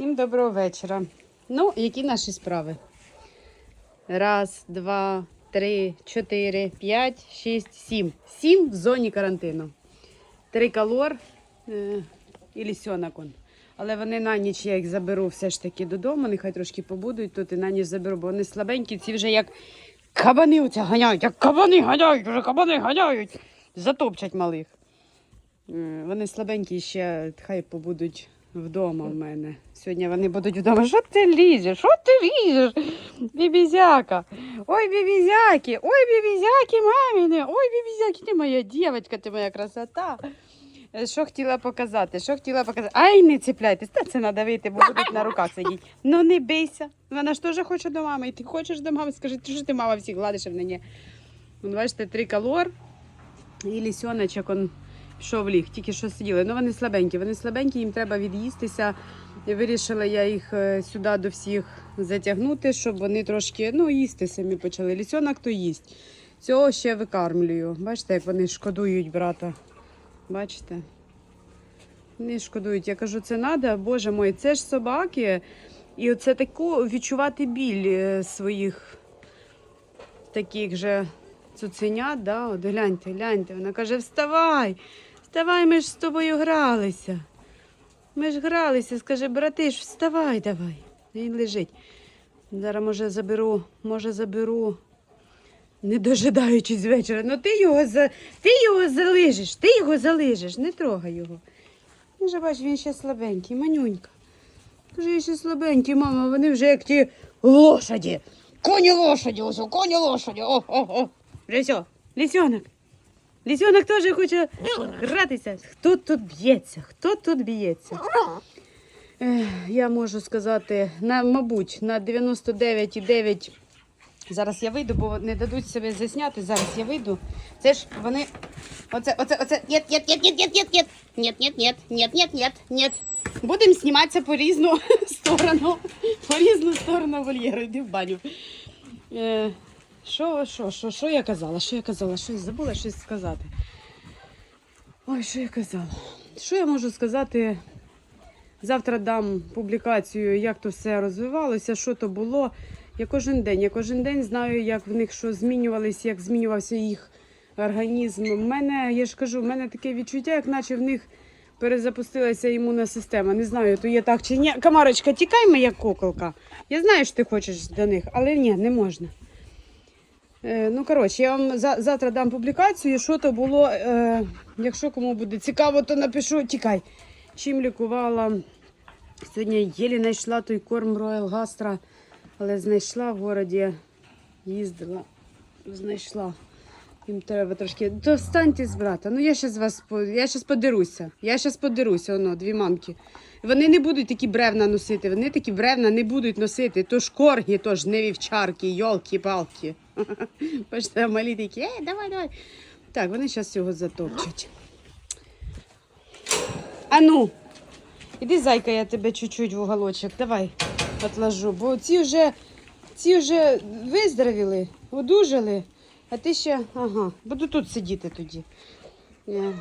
Всім доброго вечора. Ну, які наші справи? Раз, два, три, чотири, п'ять, шість, сім. Сім в зоні карантину. Три калор е, і лісьонок. он. Але вони на ніч я їх заберу все ж таки додому, нехай трошки побудуть тут і на ніч заберу, бо вони слабенькі, ці вже як кабани оце ганяють, як кабани ганяють, вже кабани ганяють. Затопчать малих. Вони слабенькі ще хай побудуть вдома в мене. Сьогодні вони будуть вдома. Що ти лізеш? Що ти лізеш? Бібізяка. Ой, бібізяки, ой, бібізяки, маміни, ой, бібізяки, ти моя дівчинка, ти моя красота. Е, Що хотіла показати? Що хотіла показати? Ай, не цепляйтесь, та це треба вийти, бо будуть на руках сидіти. Ну не бийся. Вона ж теж хоче до мами. І ти хочеш до мами, скажи, що ти мама всіх гладиш, а в ні. Вон, бачите, три калор і лісьоночок он пішов ліг, тільки що сиділи. Ну вони слабенькі, вони слабенькі, їм треба від'їстися. І вирішила я їх е, сюди до всіх затягнути, щоб вони трошки ну, їсти самі почали. Лісьонок то їсть. Цього ще викармлюю. Бачите, як вони шкодують брата. Бачите? Не шкодують. Я кажу, це треба, боже мой, це ж собаки. І оце таку відчувати біль е, своїх таких же цуценят, да? От гляньте, гляньте. Вона каже: вставай, вставай, ми ж з тобою гралися. Ми ж гралися, скаже, братиш, вставай давай. Він лежить. Зараз, може, заберу, може, заберу, не дожидаючись вечора. Ну ти його за... ти його залижеш, ти його залижеш, не трогай його. Він же бач, він ще слабенький, манюнька. Каже, ще слабенький, мама, вони вже як ті лошаді. Коні лошаді, ось, коні лошаді. О, о, о. Все, лісьонок. Лісьонок теж хоче гратися. Хто тут б'ється? Хто тут б'ється? Я можу сказати, на, мабуть, на 99,9. Зараз я вийду, бо не дадуть себе засняти. Зараз я вийду. Це ж вони. Оце, оце, оце. Нет, нет, нет, нет, нет, нет. Нет, нет, нет, нет, нет, нет, нет. Будемо зніматися по різну сторону. По різну сторону вольєру. Йди в баню. Що, що, що, що я казала? Що я казала? Щось забула щось сказати. Ой, що я казала? Що я можу сказати? Завтра дам публікацію, як то все розвивалося, що то було. Я кожен день, я кожен день знаю, як в них що змінювалося, як змінювався їх організм. У мене, я ж кажу, в мене таке відчуття, як наче в них перезапустилася імунна система. Не знаю, то є так чи ні. Камарочка, тікай моя куколка. Я знаю, що ти хочеш до них, але ні, не можна. Е, ну, коротше, я вам за, завтра дам публікацію, що то було. Е, якщо кому буде цікаво, то напишу. Тікай. Чим лікувала. Сьогодні єлі знайшла той корм Royal Гастра, але знайшла в городі, їздила, знайшла. Їм треба трошки. Достаньте з брата. Ну я щас вас по- я щас подеруся. Я щас подеруся, воно, дві мамки. Вони не будуть такі бревна носити, вони такі бревна не будуть носити. То ж коргі, то ж не вівчарки, йолки-палки. Бачите, малі такі, е, давай, давай. Так, вони зараз його затопчуть. А ну, іди, зайка, я тебе чуть-чуть в уголочок. Давай, отложу. Бо ці вже, ці вже виздоровіли, одужали, а ти ще, ага, буду тут сидіти тоді. Е.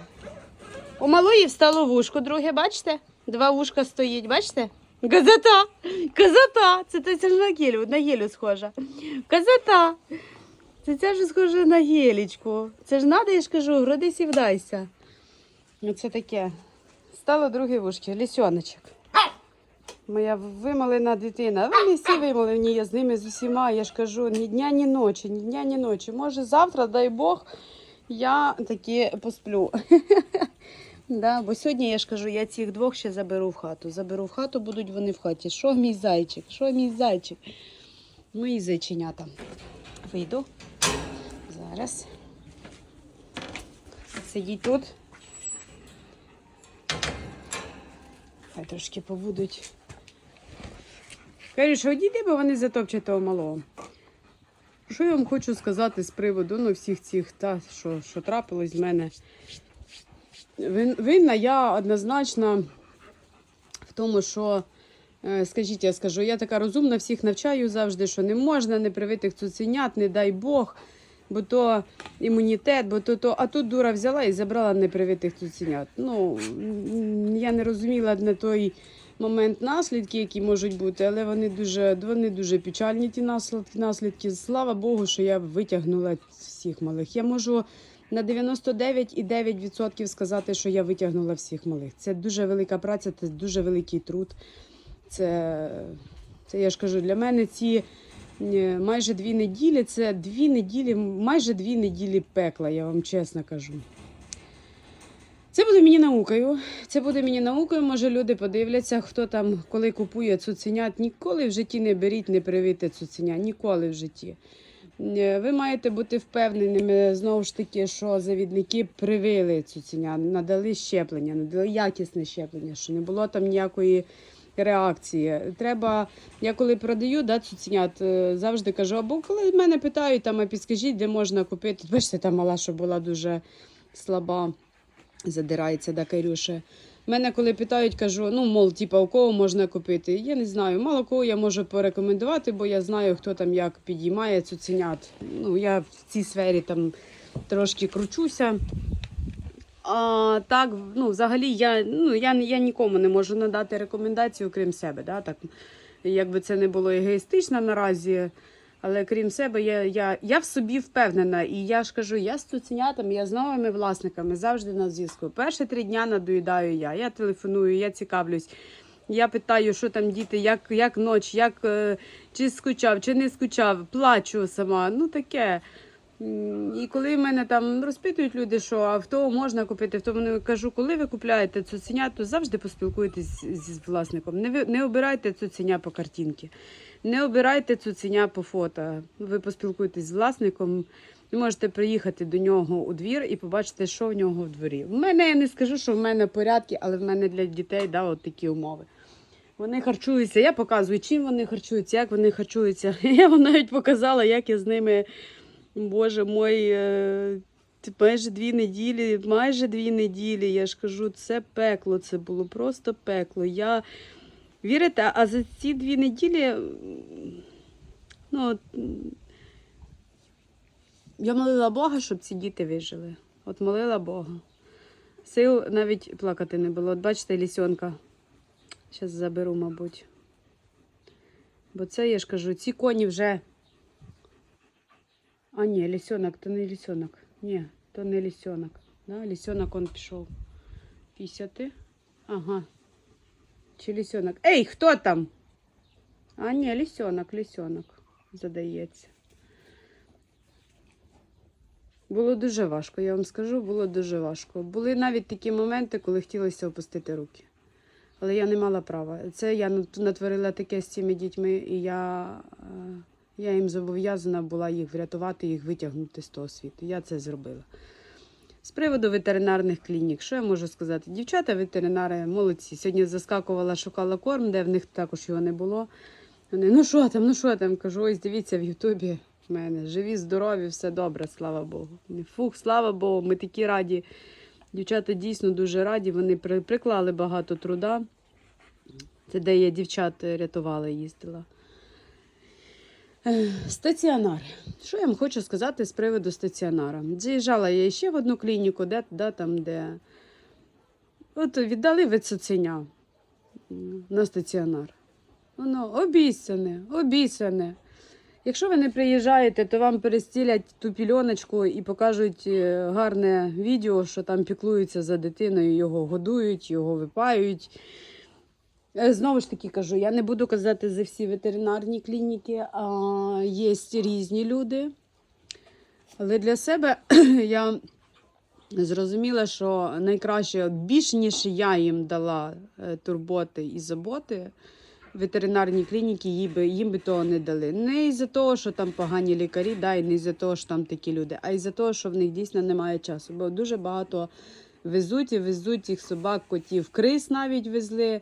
У малої встало вушко, друге, бачите? Два вушка стоїть, бачите? Газета! Газета! Це, це, ж на гелю, на гелю схожа. Газета! Це це ж схоже на гелічку. Це ж надо, я ж кажу, і вдайся. Оце таке. Стало друге вушки, лісьоночок. Моя вималена дитина. Вони всі вималені, я з ними з усіма. Я ж кажу, ні дня, ні ночі, ні дня, ні ночі. Може, завтра, дай Бог, я таки посплю. Да, бо сьогодні я ж кажу, я цих двох ще заберу в хату. Заберу в хату, будуть вони в хаті. Що мій зайчик? Що мій зайчик? Мої зайченята. Вийду. Зараз. Сидіть тут. Хай трошки побудуть. Що одійди, бо вони затопчуть того малого. Що я вам хочу сказати з приводу ну, всіх цих, та, що, що трапилось з мене. Вин- Винна я однозначно в тому, що, е, скажіть, я скажу, я така розумна, всіх навчаю завжди, що не можна непривитих цуценят, не дай Бог, бо то імунітет, бо то, то. А тут дура взяла і забрала непривитих цуценят. Ну, я не розуміла на той момент наслідки, які можуть бути, але вони дуже, вони дуже печальні, ті наслідки, наслідки. Слава Богу, що я витягнула всіх малих. Я можу на 99,9% сказати, що я витягнула всіх малих. Це дуже велика праця, це дуже великий труд. Це, це я ж кажу, для мене ці е, майже дві неділі, це дві неділі, майже дві неділі пекла, я вам чесно кажу. Це буде мені наукою. Це буде мені наукою. Може, люди подивляться, хто там, коли купує цуценят. Ніколи в житті не беріть, не привите цуценя. Ніколи в житті. Е, Ви маєте бути впевненими знову ж таки, що завідники привили цуценя, надали щеплення, надали якісне щеплення, що не було там ніякої реакції. Треба, я коли продаю да, цуценят, е, завжди кажу, або коли мене питають, там, а підскажіть, де можна купити. Бачите, та мала, що була дуже слаба, задирається да, Кайрюша. Мене коли питають, кажу, ну, мол, типа, у кого можна купити. Я не знаю, мало кого я можу порекомендувати, бо я знаю, хто там як підіймає цуценят. Ну, я в цій сфері там трошки кручуся. А так, ну, взагалі, я, ну, я, я нікому не можу надати рекомендацію, крім себе. Да? Так, якби це не було егоїстично наразі. Але крім себе, я, я, я в собі впевнена. І я ж кажу, я з цуценятами, я з новими власниками завжди на зв'язку. Перші три дня надоїдаю я. Я телефоную, я цікавлюсь. Я питаю, що там діти, як, як ноч, як, е, чи скучав, чи не скучав, плачу сама. Ну таке. І коли мене там розпитують люди, що а в того можна купити, в тому кажу, коли ви купляєте цуценя, то завжди поспілкуйтесь зі власником. Не, не обирайте цуценя по картинці. Не обирайте цуценя по фото. Ви поспілкуєтесь з власником. Ви можете приїхати до нього у двір і побачити, що в нього в дворі. В мене я не скажу, що в мене порядки, але в мене для дітей да, от такі умови. Вони харчуються. Я показую, чим вони харчуються, як вони харчуються. Я вам навіть показала, як я з ними, боже мой, е, майже дві неділі, майже дві неділі. Я ж кажу, це пекло, це було просто пекло. Я Вірите, а за ці дві неділі, ну, я молила Бога, щоб ці діти вижили. От молила Бога. Сил навіть плакати не було. От бачите, лісьонка. Зараз заберу, мабуть. Бо це, я ж кажу, ці коні вже. А, ні, лісьонок, то не лісьонок. Ні, то не лісьонок. Да? Лісьонок он пішов. 50? Ага, чи лисенок? Ей, хто там? А, ні, лисенок, лисенок, задається. Було дуже важко, я вам скажу, було дуже важко. Були навіть такі моменти, коли хотілося опустити руки. Але я не мала права. Це я натворила таке з цими дітьми, і я, е, я їм зобов'язана була їх врятувати, їх витягнути з того світу. Я це зробила. З приводу ветеринарних клінік, що я можу сказати? Дівчата, ветеринари, молодці. Сьогодні заскакувала, шукала корм, де в них також його не було. Вони, ну що там, ну що там? Кажу, ось дивіться в Ютубі в мене. Живі, здорові, все добре, слава Богу. Фух, слава Богу, ми такі раді. Дівчата дійсно дуже раді. Вони приклали багато труда. Це де я дівчат рятувала, їздила. Стаціонар. Що я вам хочу сказати з приводу стаціонара? Заїжджала я ще в одну клініку, де, де там, де. От віддали ви цуценя на стаціонар. Воно обіцяне, обіцяне. Якщо ви не приїжджаєте, то вам перестілять ту пільоночку і покажуть е, гарне відео, що там піклуються за дитиною, його годують, його випаюють. Е, Знову ж таки кажу, я не буду казати за всі ветеринарні клініки, а є різні люди. Але для себе я зрозуміла, що найкраще, більш ніж я їм дала е, турботи і заботи, ветеринарні клініки їм би, їм би того не дали. Не із-за того, що там погані лікарі, да, і не із-за того, що там такі люди, а із-за того, що в них дійсно немає часу. Бо дуже багато везуть і везуть цих собак, котів, крис навіть везли.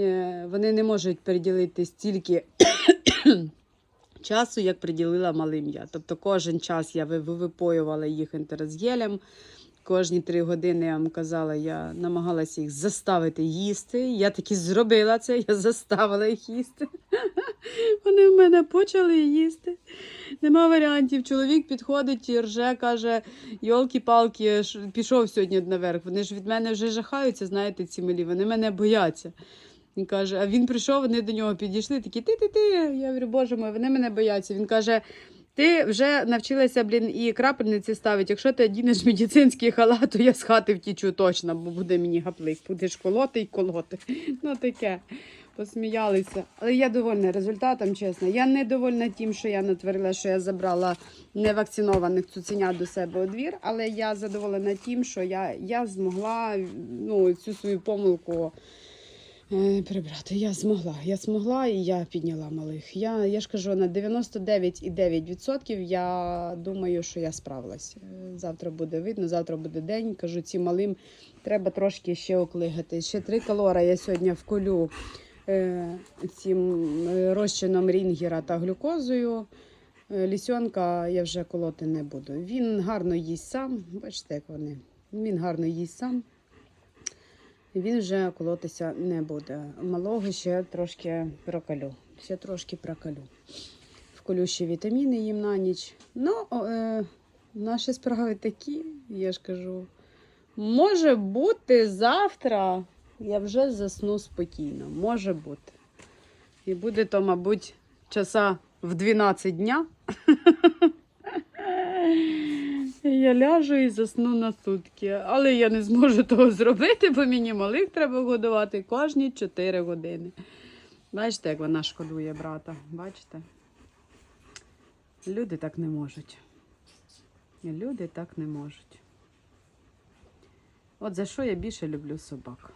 Е, Вони не можуть приділити стільки часу, як приділила малим я. Тобто кожен час я випоювала їх інтеразгелем. Кожні три години я вам казала, я намагалася їх заставити їсти. Я таки зробила це, я заставила їх їсти. Вони в мене почали їсти. Нема варіантів. Чоловік підходить і рже, каже: Йолки-палки, пішов сьогодні наверх. Вони ж від мене вже жахаються, знаєте, ці малі. Вони мене бояться. Він каже, а він прийшов, вони до нього підійшли, такі ти-ти-ти. Я говорю, боже мой, вони мене бояться. Він каже. Ти вже навчилася, блін, і крапельниці ставити. Якщо ти одінеш медицинський халат, то я з хати втічу точно, бо буде мені гаплик. Будеш колоти й колоти. Ну таке. Посміялися. Але я довольна результатом, чесно. Я не довольна тим, що я натворила, що я забрала невакцинованих цуценят до себе у двір, але я задоволена тим, що я, я змогла ну, цю свою помилку прибрати. Я змогла. Я змогла і я підняла малих. Я, я ж кажу, на 99,9% я думаю, що я справилась. Е, Завтра буде видно, завтра буде день. Кажу, цим малим треба трошки ще оклигати. Ще три калора я сьогодні вколю е, цим е, розчином рінгера та глюкозою. Е, Лісьонка я вже колоти не буду. Він гарно їсть сам. Бачите, як вони. Він гарно їсть сам. Він вже колотися не буде. Малого ще трошки прокалю. Ще трошки прокалю. Вколю ще вітаміни їм на ніч. Ну, е, наші справи такі, я ж кажу. Може бути, завтра я вже засну спокійно. Може бути. І буде то, мабуть, часа в 12 дня. Я ляжу і засну на сутки. Але я не зможу того зробити, бо мені малих треба годувати кожні 4 години. Бачите, як вона шкодує брата. Бачите? Люди так не можуть. Люди так не можуть. От за що я більше люблю собак.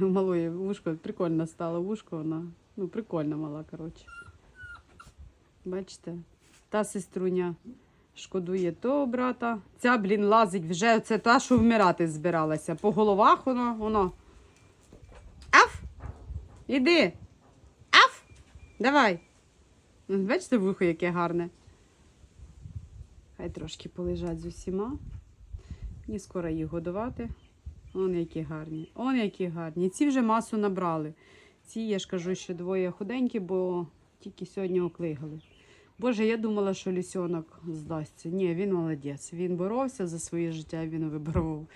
Малої вушко прикольно стало вушко, вона ну, прикольно мала, коротше. Бачите? Та сеструня шкодує того брата. Ця, блін, лазить вже. Це та, що вмирати збиралася. По головах воно, воно. Аф! Іди! Аф! Давай! Бачите, вухо яке гарне. Хай трошки полежать з усіма. Мені скоро їх годувати. Он які гарні. Он які гарні. Ці вже масу набрали. Ці, я ж кажу, ще двоє худенькі, бо тільки сьогодні оклигали. Боже, я думала, що лісьонок здасться. Ні, він молодець. Він боровся за своє життя, він виборов.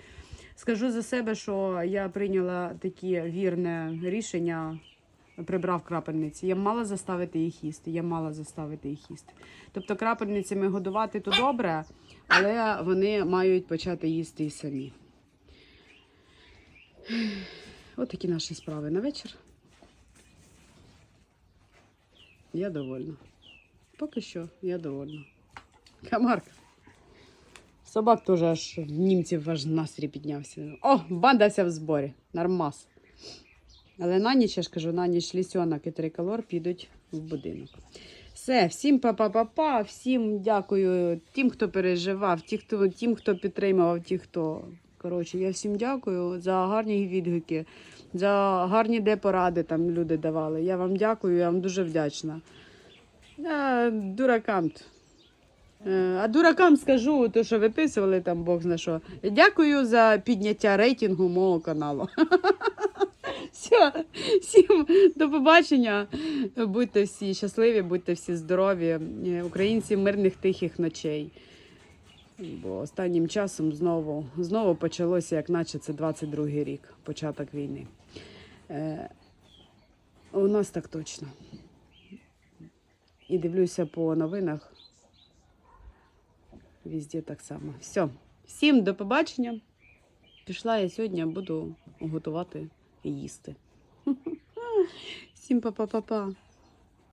Скажу за себе, що я прийняла таке вірне рішення, прибрав крапельниці. Я мала заставити їх їсти. Я мала заставити їх їсти. Тобто крапельницями годувати то добре, але вони мають почати їсти і самі. От такі наші справи на вечір. Я довольна. Поки що я довольна. Камарка. Собак теж аж німців аж настрій піднявся. О, банда вся в зборі. Нормас. Але на ніч, я ж кажу, на ніч лісьонок і триколор підуть в будинок. Все, всім па-па-па-па, всім дякую тим, хто переживав, ті, хто, тим, хто підтримував, ті, хто. Коротше, я всім дякую за гарні відгуки, за гарні де поради там люди давали. Я вам дякую, я вам дуже вдячна. А, дуракам. Е, А дуракам скажу, то що виписували там Бог зна що. Дякую за підняття рейтингу мого каналу. Все, всім до побачення. Будьте всі щасливі, будьте всі здорові. Е, Українці мирних тихих ночей. Бо останнім часом знову, знову почалося, як наче це 22-й рік, початок війни. Е, у нас так точно. І дивлюся по новинах. Везде так само. Все. Всім до побачення. Пішла я сьогодні, буду готувати і їсти. Всім па-па-па-па.